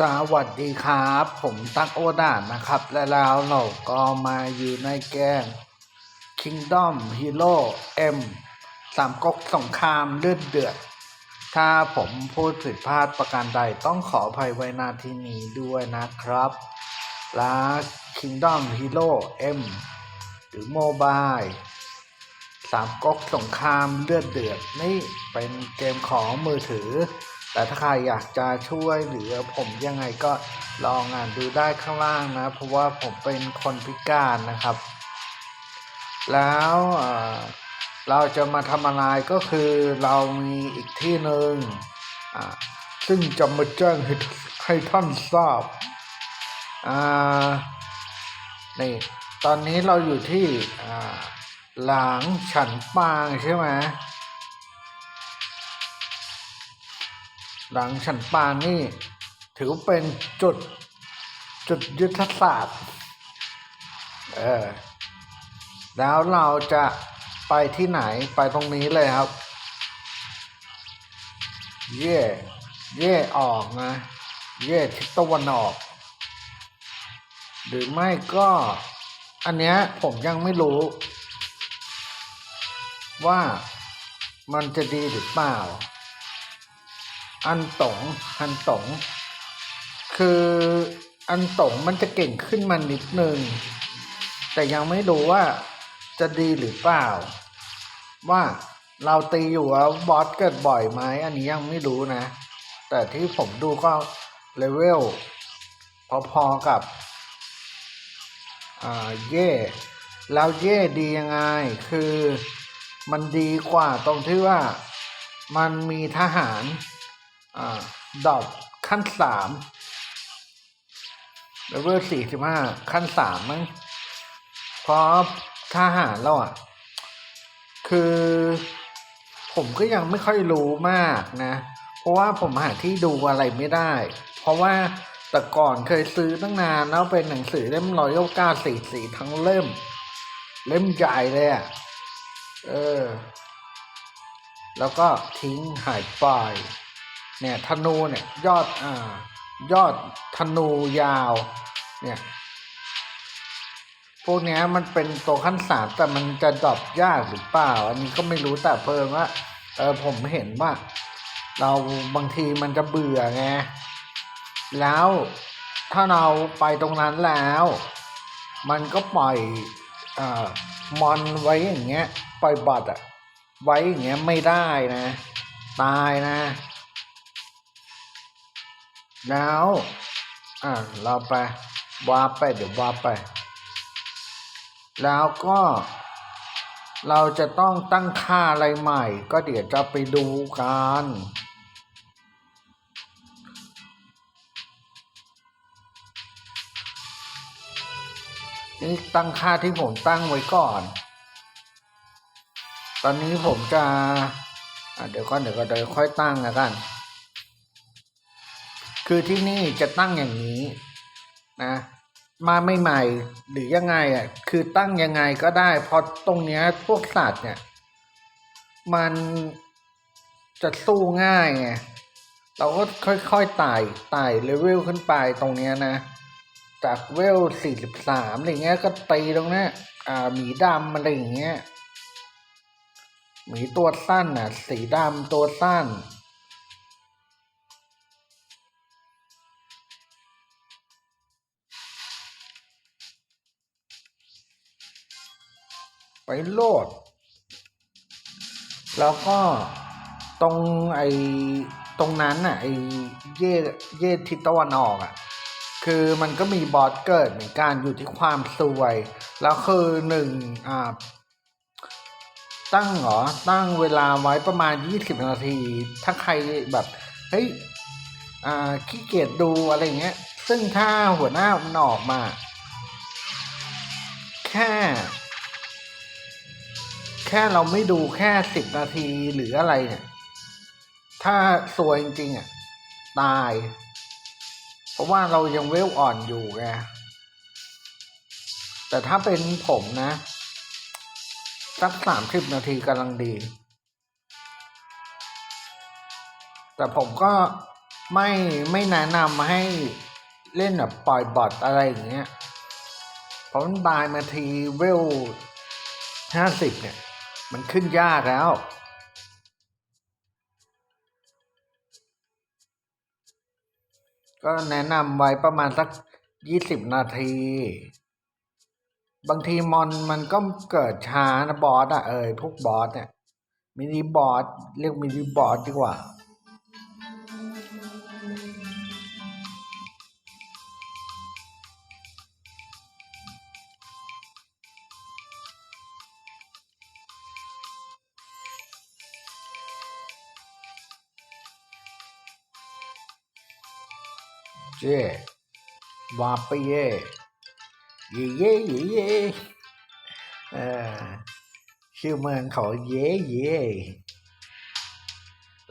สวัสดีครับ ผมตั๊กโอดานนะครับ และแล้วเราก็มาอยู่ในเกม Kingdom Hero M สามก๊กสงครามเลือดเดือด ถ้าผมพูดผิดพลาดประการใดต้องขออภัยไว้ณที่นี้ด้วยนะครับและ Kingdom Hero M หรือโมบายสามก๊กสงครามเลือดเดือดนี่เป็นเกมของมือถือ แต่ถ้าใครอยากจะช่วยเหลือผมยังไงก็ลองอ่านดูได้ข้างล่างนะ เพราะว่าผมเป็นคนพิการนะครับ แล้วเเราจะมาทำอะไรก็คือเรามีอีกที่หนึ่งซึ่งจะมาแจ้งให้ให้ท่านทราบอ่านี่ตอนนี้เราอยู่ที่หลังฉันปางใช่ไหม หลังฉันปานนี่ ถือเป็นจุดจุดยุทธศาสตร์ เออ แล้วเราจะไปที่ไหนไปตรงนี้เลยครับ เย่เย่ออกนะ เย่ทิศตะวันออก หรือไม่ก็ อันเนี้ยผมยังไม่รู้ ว่ามันจะดีหรือเปล่า อันตงอันตงคืออันตงมันจะเก่งขึ้นมานิดนึง แต่ยังไม่รู้ว่าจะดีหรือเปล่า ว่าเราตีอยู่แล้วบอสเกิดบ่อยไหมอันนี้ยังไม่รู้นะ แต่ที่ผมดูก็เลเวลพอๆกับอ่าเย่แล้วเย่ดียังไง คือมันดีกว่าตรงที่ว่ามันมีทหาร อ่าดอกขั้นสามเลเวลสี่สิบห้าขั้นสามมั้งเพราะทหารเราอะ คือ ผมก็ยังไม่ค่อยรู้มากนะ เพราะว่าผมหาที่ดูอะไรไม่ได้ เพราะว่าแต่ก่อนเคยซื้อตั้งนานแล้วเป็นหนังสือเล่มร้อยเก้าสี่สี่ทั้งเล่ม เล่มใหญ่เลยอะ เออ แล้วก็ทิ้งหายไป เนี่ยธนูเนี่ยยอดอ่ายอดธนูยาวเนี่ยพวกนี้มันเป็นตัวขั้นสามแต่มันจะดรอปยากหรือเปล่า อันนี้ก็ไม่รู้แต่เพิ่มว่าเออผมเห็นว่า เราบางทีมันจะเบื่อไงแล้วถ้าเราไปตรงนั้นแล้ว มันก็ปล่อยเออมอนไว้อย่างเงี้ย ปล่อยบอทอะไว้อย่างเงี้ยไม่ได้นะ ตายนะ แล้วอ่าเราไปวาไปเดี๋ยววาไป แล้วก็ เราจะต้องตั้งค่าอะไรใหม่ ก็เดี๋ยวจะไปดูกันนี่ตั้งค่าที่ผมตั้งไว้ก่อน ตอนนี้ผมจะอะเดี๋ยวก่อนเดี๋ยวก็เดี๋ยวค่อยตั้งแล้วกัน คือที่นี่จะตั้งอย่างนี้นะมาไม่ใหม่ๆหรือยังไงอะคือตั้งยังไงก็ได้เพราะตรงเนี้ยพวกสัตว์เนี่ย มันจะสู้ง่ายไงเราก็ค่อยๆไต่ไต่เลเวลขึ้นไปตรงเนี้ยนะ จากเวลสี่สิบสามอะไรเงี้ยก็ตีตรงเนี้ยอ่าหมีดำอะไรอย่างเงี้ยหมีตัวสั้นน่ะ สีดำตัวสั้น ไปโลด แล้วก็ตรงไอ้ตรงนั้นน่ะไอ้เย่เย่ทิศตะวันออกอะ คือมันก็มีบอสเกิดเหมือนกันอยู่ที่ความสวย แล้วคือหนึ่งอ่าตั้งเหรอตั้งเวลาไว้ประมาณยี่สิบนาที ถ้าใครแบบเฮ้ยอ่าขี้เกียจดูอะไรเงี้ย ซึ่งถ้าหัวหน้ามันออกมา แค่ ค่เราไม่ดูแค่สิบนาทีหรืออะไรเนี่ย ถ้าสวยจริงๆอะตาย เพราะว่าเรายังเวลอ่อนอยู่ไงแต่ถ้าเป็นผมนะ สักสามสิบนาทีกำลังดี แต่ผมก็ไม่ไม่แนะนำให้เล่นแบบปล่อยบอทอะไรอย่างเงี้ย เพราะมันตายมาทีเวลห้าสิบเนี่ย มันขึ้นยากแล้ว ก็แนะนำไว้ประมาณสักยี่สิบนาที บางทีมอนมันก็เกิดช้านะบอสอะเอยพวกบอสเนี่ยมินิบอสเรียกมินิบอสดีกว่า เจ้วาไปเย่เย่เย่เย่เย่อชื่อเมืองเขาเย่เย่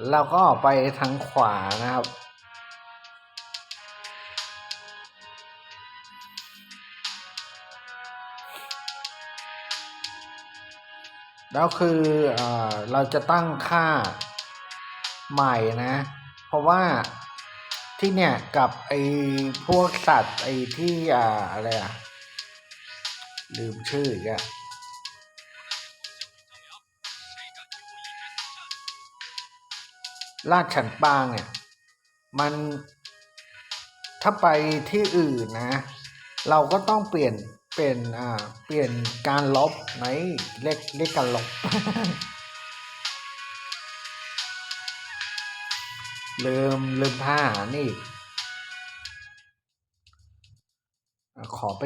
เราก็ไปทางขวานะครับแล้วคือเออเราจะตั้งค่าใหม่นะ เพราะว่า ที่เนี่ยกับไอ้พวกสัตว์ไอ้ที่อ่าอะไรอะ ลืมชื่ออีกอะลาดฉันปางเนี่ย มันถ้าไปที่อื่นนะ เราก็ต้องเปลี่ยนเปลี่ยนอ่า เปลี่ยนการลบไหนเรียกเรียกการลบ ลืมลืมท่านี่ขอไป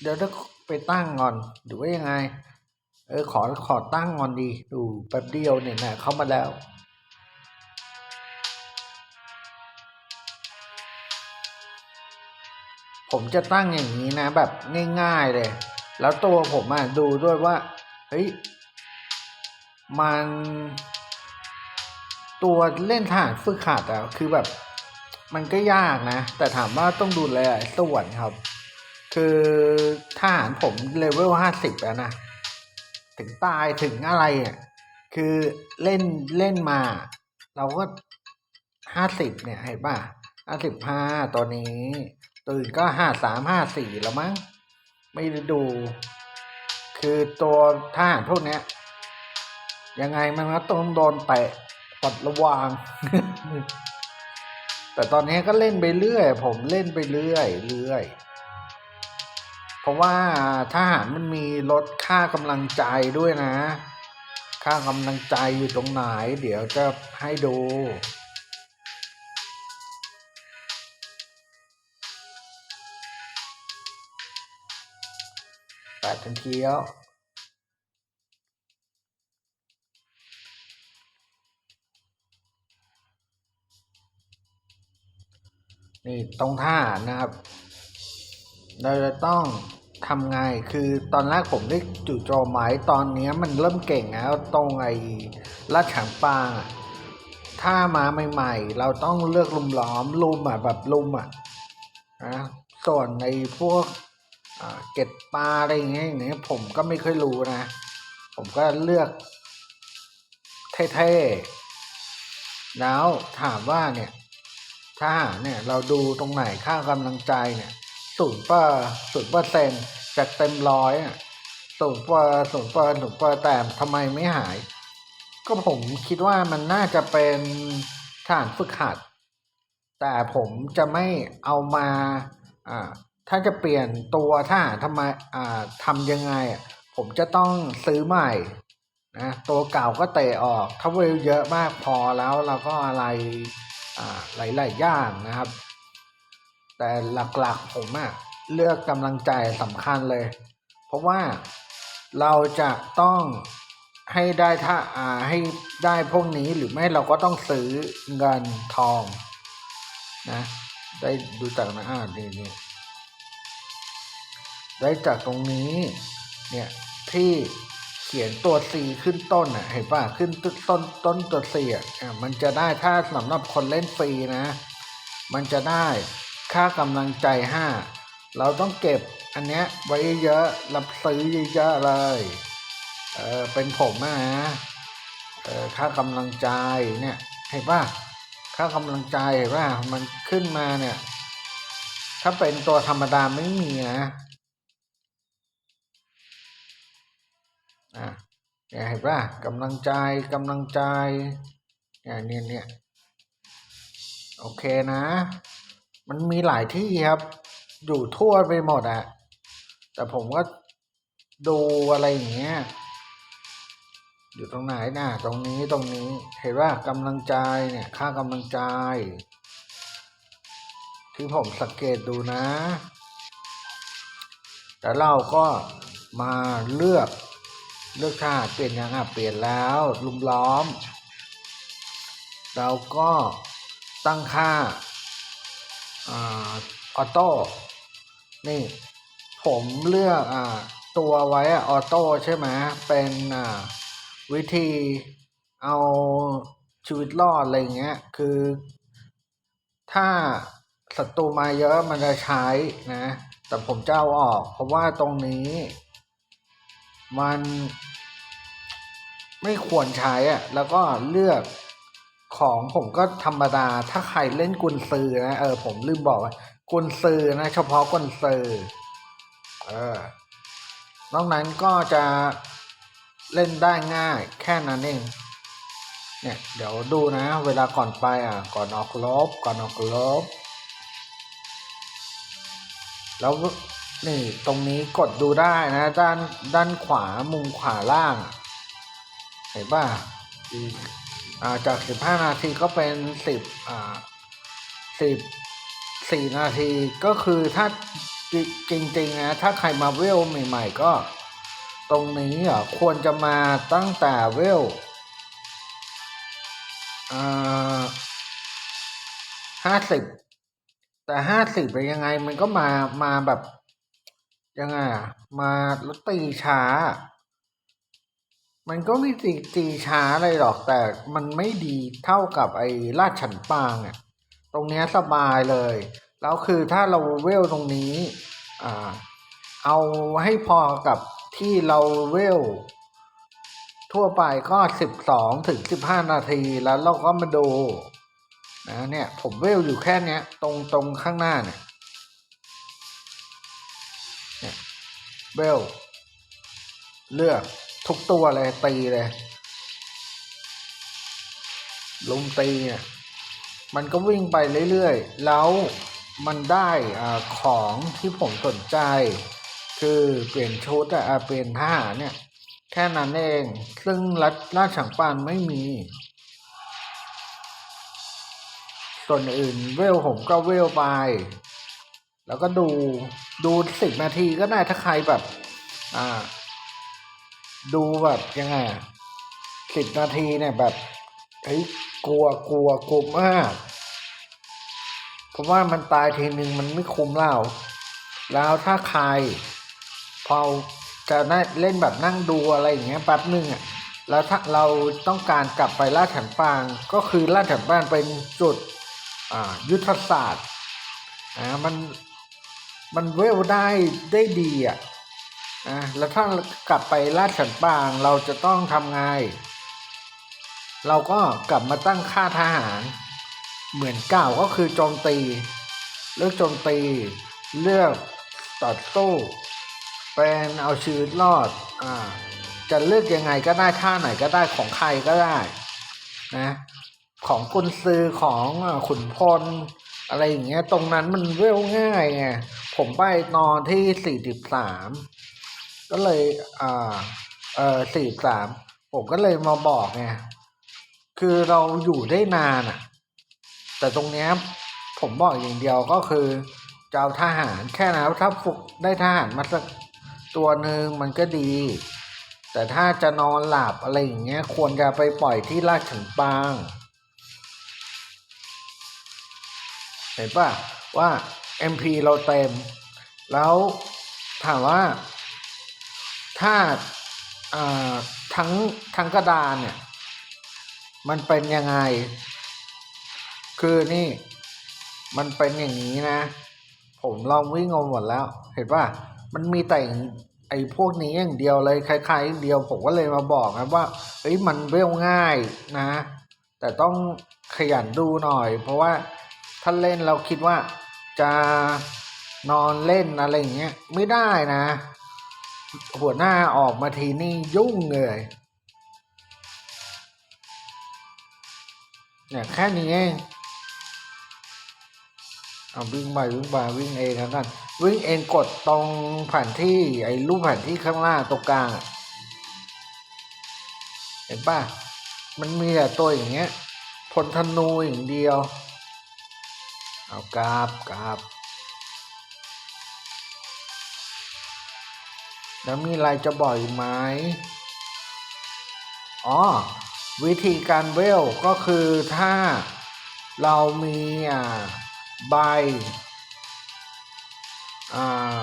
เดี๋ยวถ้าไปตั้งก่อนหรือว่ายังไง เออขอขอตั้งก่อนดี ดูแป๊บเดียวเนี่ยนะเข้ามาแล้ว ผมจะตั้งอย่างนี้นะ แบบง่ายๆเลย แล้วตัวผมอะดูด้วยว่า เฮ้ย มัน ตัวเล่นทหารฝึกหัดอะคือแบบมันก็ยากนะ แต่ถามว่าต้องดูแลส่วนครับ คือทหารผมเลเวลห้าสิบแล้วนะ ถึงตายถึงอะไรอะคือเล่นเล่นมา เราก็ห้าสิบเนี่ยเห็นป่ะห้าสิบห้าตัวนี้ตื่นก็ห้าสามห้าสี่แล้วมั้ง ไม่ได้ดู คือตัวทหารพวกเนี้ย ยังไงมันก็ต้องโดนเตะ ปลดระวาง แต่ตอนนี้ก็เล่นไปเรื่อย ผมเล่นไปเรื่อยเรื่อยเพราะว่าทหารมันมีลดค่ากำลังใจด้วยนะ ค่ากำลังใจอยู่ตรงไหน เดี๋ยวจะให้ดูแปดทันทีแล้ว นี่ตรงท่านะครับ เราจะต้องทำไงคือตอนแรกผมได้จู่โจมไม้ตอนนี้มันเริ่มเก่งแล้วตรงไอ้ลาดฉางปลาถ้ามาใหม่ ๆ เราต้องเลือกลุมล้อมลุมอะแบบลุมอะนะส่วนในพวกเก็ดปลาอะไรอย่างเงี้ยอย่างเงี้ยผมก็ไม่เคยรู้นะ ผมก็เลือกเท่ๆแล้วถามว่าเนี่ย ถ้าเนี่ยเราดูตรงไหนค่ากำลังใจเนี่ยศูนย์เปอร์ศูนย์เปอร์เซ็นจากเต็มร้อยอะศูนย์เปอร์ศูนย์เปอร์ศูนย์เปอร์แต่ทำไมไม่หาย ก็ผมคิดว่ามันน่าจะเป็นฐานฝึกหัด แต่ผมจะไม่เอามาอ่าถ้าจะเปลี่ยนตัวถ้าทำไมอ่าทำยังไง ผมจะต้องซื้อใหม่นะตัวเก่าก็เตะออกถ้าเวลเยอะมากพอแล้วเราก็อะไร อ่าหลายๆอย่างนะครับ แต่หลักๆผมอะเลือกกำลังใจสำคัญเลย เพราะว่าเราจะต้องให้ได้ถ้าอ่าให้ได้พวกนี้หรือไม่เราก็ต้องซื้อเงินทองนะได้ดูจากนะอ่านี่นี่ได้จากตรงนี้เนี่ยที่ ขียนตัว C ขึ้นต้นอะเห็นป่ะขึ้นต้นต้นต้นตัว C อะอะมันจะได้ถ้าสำหรับคนเล่นฟรีนะ มันจะได้ค่ากำลังใจห้าเราต้องเก็บอันเนี้ยไว้เยอะรับซื้อเยอะๆเลยเออเป็นผมอะนะเออค่ากำลังใจเนี่ยเห็นป่ะค่ากำลังใจเห็นว่ามันขึ้นมาเนี่ย ถ้าเป็นตัวธรรมดาไม่มีนะ อะเนี่ยเห็นป่ะกำลังใจกำลังใจเนี่ยเนี่ยเนี่ยโอเคนะ มันมีหลายที่ครับ อยู่ทั่วไปหมดอะแต่ผมก็ดูอะไรอย่างเงี้ย อยู่ตรงไหนนะตรงนี้ตรงนี้ เห็นว่ากำลังใจเนี่ย ค่ากำลังใจ ที่ผมสังเกตดูนะแต่เราก็มาเลือก เลือกค่าเปลี่ยนยังอะเปลี่ยนแล้วลุมล้อม เราก็ตั้งค่าออโต้นี่ ผมเลือกอตัวไว้ออโต้ใช่ไหมเป็นวิธีเอาชีวิตรอดอะไรเงี้ยคือ ถ้าศัตรูมาเยอะมันจะใช้นะ แต่ผมจะเอาออก เพราะว่าตรงนี้ มันไม่ควรใช้อะแล้วก็เลือกของผมก็ธรรมดา ถ้าใครเล่นกุนซือนะ เออ ผมลืมบอกว่ากุนซือนะ เฉพาะกุนซือ เออ นอกนั้นก็จะเล่นได้ง่ายแค่นั้นเอง เนี่ย เดี๋ยวดูนะ เวลาก่อนไปอะ ก่อนออกรบก่อนออกรบแล้ว นี่ตรงนี้กดดูได้นะด้านด้านขวามุมขวาล่างอะเห็นป่ะอีกอ่าจากสิบห้านาทีก็เป็นสิบอ่าสิบสี่นาทีก็คือถ้าจริงๆนะถ้าใครมาเวลใหม่ๆก็ ตรงนี้อะควรจะมาตั้งแต่เวลอ่าห้าสิบแต่ห้าสิบเป็นยังไงมันก็มามาแบบ ยังไงอะ มาแล้วตีช้า มันก็ม่ตีตีช้าอะไรหรอก แต่มันไม่ดีเท่ากับไอ้ลาดฉันปางอะ ตรงเนี้ยสบายเลย แล้วคือถ้าเราเวลตรงนี้อ่าเอาให้พอกับที่เราเวล ทั่วไปก็สิบสองถึงสิบห้านาทีแล้วเราก็มาดูนะเนี่ยผมเวลอยู่แค่เนี้ย ตรงตรงข้างหน้าเนี่ย เวลเลือกทุกตัวเลย ตีเลยลุมตีเนี่ยมันก็วิ่งไปเรื่อยๆ แล้วมันได้อของที่ผมสนใจ คือเปลี่ยนชุดอะอะเปลี่ยนทหารเนี่ย แค่นั้นเอง ซึ่งรัฐราชสังปานไม่มี ส่วนอื่นเวลผมก็เวลไป แล้วก็ดูดูสิบนาทีก็ได้ถ้าใครแบบ อ่า ดูแบบยังไงสิบนาทีเนี่ยแบบเฮ้ยกลัวกลัวกลัวมากเพราะว่ามันตายทีหนึ่งมันไม่คุ้มเล่าแล้วถ้าใคร พอจะเล่นแบบนั่งดูอะไรอย่างเงี้ยแป๊บนึงอะแล้วถ้าเราต้องการกลับไปลาดถันปางก็คือลาดถันปางเป็นจุดอ่ายุทธศาสตร์อ่ามัน มันเวลได้ได้ดีอะนะแล้วถ้ากลับไปลาดฉันปางเราจะต้องทำไง เราก็กลับมาตั้งค่าทหาร เหมือนเก่าก็คือโจมตี เลือกโจมตี เลือกต่อสู้เป็นเอาชีวิตรอดอ่าจะเลือกยังไงก็ได้ท่าไหนก็ได้ของใครก็ได้นะของกุนซือของขุนพลอะไรอย่างเงี้ยตรงนั้นมันเวลง่ายไง ผมไปนอนที่สี่สิบสามก็เลยอ่าเออสี่สามผมก็เลยมาบอกไงคือเราอยู่ได้นานอะ แต่ตรงเนี้ยผมบอกอย่างเดียวก็คือจะเอาทหารแค่นั้นถ้าฝึกได้ทหารมาสักตัวหนึ่งมันก็ดี แต่ถ้าจะนอนหลับอะไรอย่างเงี้ย ควรจะไปปล่อยที่ราชฉันปางเห็นปะ ว่า MP เราเต็ม แล้วถามว่าถ้าทั้งทั้งกระดานเนี่ย มันเป็นยังไง คือนี่ มันเป็นอย่างนี้นะ ผมลองวิ่งงมหมดแล้ว เห็นป่ะมันมีแต่ไอ้พวกนี้อย่างเดียวเลยคล้ายๆเดียว ผมก็เลยมาบอกนะว่าเฮ้ยมันเวลง่ายนะ แต่ต้องขยันดูหน่อย เพราะว่าถ้าเล่นเราคิดว่า จะนอนเล่นอะไรอย่างเงี้ยไม่ได้นะ หัวหน้าออกมาทีนี่ยุ่งเลยเนี่ยแค่นี้เองเอาวิ่งไปวิ่งไปวิ่งเองแล้วกันวิ่งเองกดตรงแผนที่ไอ้รูปแผนที่ข้างล่างตรงกลางเห็นป่ะมันมีแต่ตัวอย่างเงี้ยพลธนูอย่างเดียว เอากราบกราบแล้วมีอะไรจะบอกอีกไหมอ๋อ วิธีการเวลก็คือถ้าเรามีอ่าใบอ่า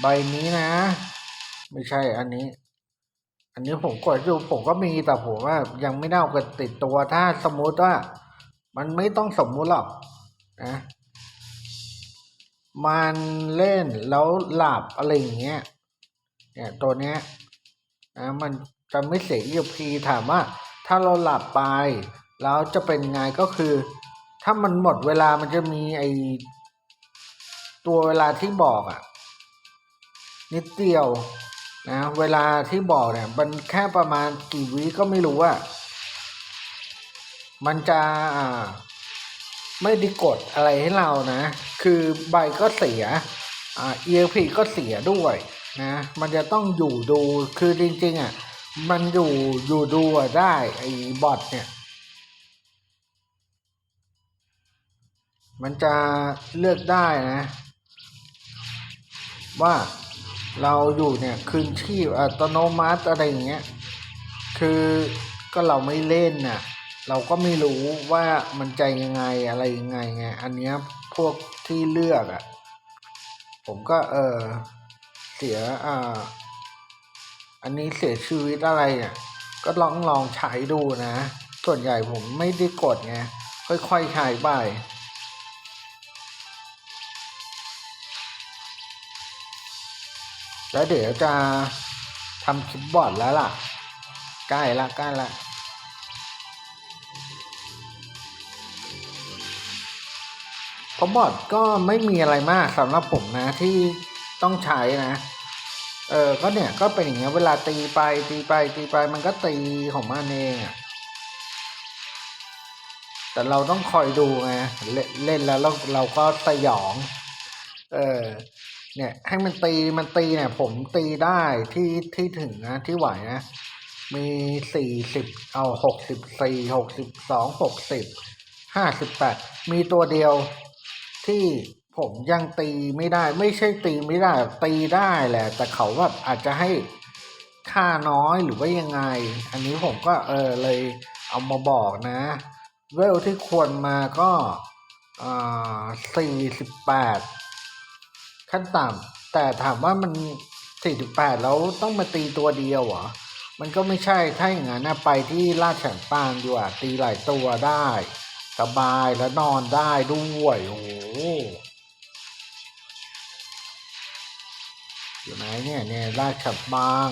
ใบนี้นะ ไม่ใช่อันนี้ อันนี้ผมกดอยู่ผมก็มีแต่ผมว่ายังไม่ได้เอากันติดตัวถ้าสมมติว่า มันไม่ต้องสมมุติหรอกนะมันเล่นแล้วหลับอะไรอย่างเงี้ยเนี่ยตัวเนี้ยนะมันจะไม่เสีย EMP ถามว่า ถ้าเราหลับไป แล้วจะเป็นไงก็คือ ถ้ามันหมดเวลามันจะมีไอตัวเวลาที่บอกอะนิดเดียวนะเวลาที่บอกเนี่ย มันแค่ประมาณกี่วิก็ไม่รู้อะ มันจะไม่ได้กดอะไรให้เรานะ คือใบก็เสียอ่า ELP ก็เสียด้วยนะ มันจะต้องอยู่ดู คือจริงๆอะ มันอยู่อยู่ดูอะได้ไอ้บอทเนี่ย มันจะเลือกได้นะ ว่าเราอยู่เนี่ยคืนชีพอัตโนมัติอะไรอย่างเงี้ย คือก็เราไม่เล่นน่ะ เราก็ไม่รู้ว่ามันใจยังไงอะไรยังไงไง อันเนี้ยพวกที่เลือกอะ่ะ ผมก็เออเสียอ่าอันนี้เสียชีวิตอะไรเนี่ย ก็ลองลองใช้ดูนะ ส่วนใหญ่ผมไม่ได้กดไง ค่อยๆใช้ไปแล้วเดี๋ยวจะทำคลิปบอร์ดแล้วล่ะ ใกล้ละใกล้ละ เพราะบอร์ดก็ไม่มีอะไรมากสำหรับผมนะที่ต้องใช้นะ เออก็เนี่ยก็เป็นอย่างเงี้ยเวลาตีไปตีไปตีไปมันก็ตีของมันเองอะแต่เราต้องคอยดูไงเล่นเล่นแล้วเราเราก็สยอง เออเนี่ยให้มันตีมันตีเนี่ย ผมตีได้ที่ที่ถึงนะที่ไหวนะ มีสี่สิบเอาหกสิบสี่หกสิบสองหกสิบห้าสิบแปดมีตัวเดียว ที่ผมยังตีไม่ได้ ไม่ใช่ตีไม่ได้ ตีได้แหละ แต่เขาแบบอาจจะให้ค่าน้อยหรือว่ายังไง อันนี้ผมก็เออเลยเอามาบอกนะเวลที่ควรมาก็อ่าสี่สิบแปดขั้นต่ำแต่ถามว่ามัน48แล้วต้องมาตีตัวเดียวเหรอมันก็ไม่ใช่ถ้าอย่างนั้นไปที่ลาดแฉนปางดีกว่าตีหลายตัวได้ สบายแล้วนอนได้ด้วย โอ้โหอยู่ไหนเนี่ยเนี่ยลาดแฉนปาง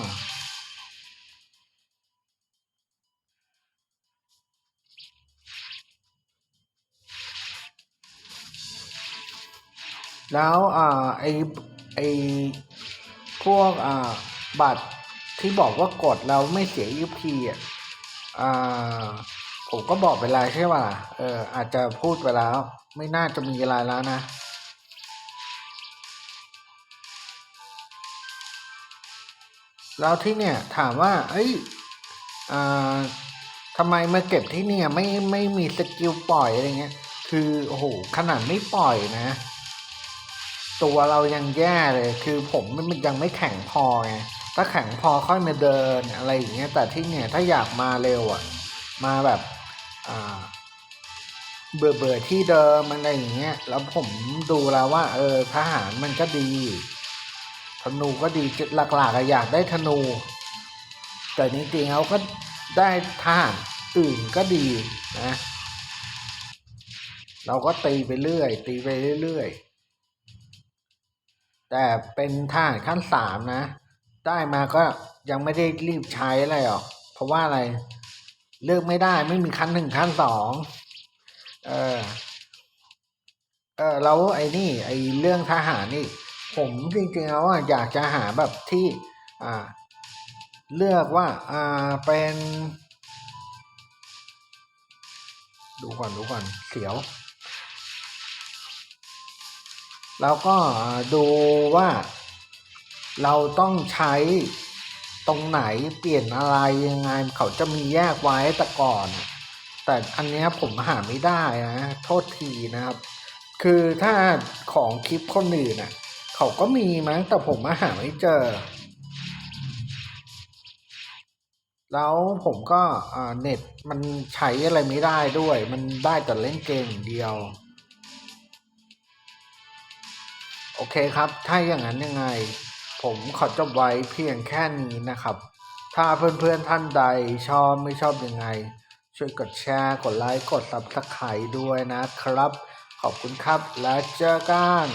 แล้วอ่าไอไอพวกอ่าบัตรที่บอกว่ากดแล้วไม่เสียยูพีอะอ่า ผมก็บอกไปแล้วใช่ป่ะเออ อาจจะพูดไปแล้ว ไม่น่าจะมีอะไรแล้วนะ แล้วที่เนี่ยถามว่า เอ้ยอ่าทำไมมาเก็บที่เนี่ยไม่ไม่มีสกิลปล่อยอะไรเงี้ย คือโอ้โหขนาดไม่ปล่อยนะ ตัวเรายังแย่เลย คือผมมันยังไม่แข็งพอไงถ้าแข็งพอค่อยมาเดินอะไรอย่างเงี้ยแต่ที่เนี่ยถ้าอยากมาเร็วอะ มาแบบ เบื่อเบื่อที่เดิมอะไรอย่างเงี้ย แล้วผมดูแล้วว่า เออทหารมันก็ดี ธนูก็ดีหลักๆอะอยากได้ธนู แต่จริงๆเขาก็ได้ทหารอื่นก็ดีนะ เราก็ตีไปเรื่อย ตีไปเรื่อยแต่เป็นทหารขั้นสามนะ ได้มาก็ยังไม่ได้รีบใช้อะไรหรอก เพราะว่าอะไร เลือกไม่ได้ไม่มีขั้นหนึ่งขั้นสองเออเออแล้วไอ้นี่ ไอ้เรื่องทหารนี่ ผมจริงๆแล้วอะอยากจะหาแบบที่ อ่า เลือกว่า อ่าเป็น ดูก่อนดูก่อนเสียว แล้วก็ดูว่าเราต้องใช้ ตรงไหนเปลี่ยนอะไรยังไงเขาจะมีแยกไว้แต่ก่อน แต่อันนี้ผมหาไม่ได้นะ โทษทีนะครับ คือถ้าของคลิปคนอื่นน่ะ เขาก็มีมั้งแต่ผมมาหาไม่เจอ แล้วผมก็อ่าเน็ตมันใช้อะไรไม่ได้ด้วย มันได้แต่เล่นเกมเดียวโอเคครับ ถ้าอย่างนั้นยังไง ผมขอจบไว้เพียงแค่นี้นะครับ ถ้าเพื่อนๆท่านใดชอบไม่ชอบยังไง ช่วยกดแชร์กดไลค์กด subscribe ด้วยนะครับ ขอบคุณครับและเจอกัน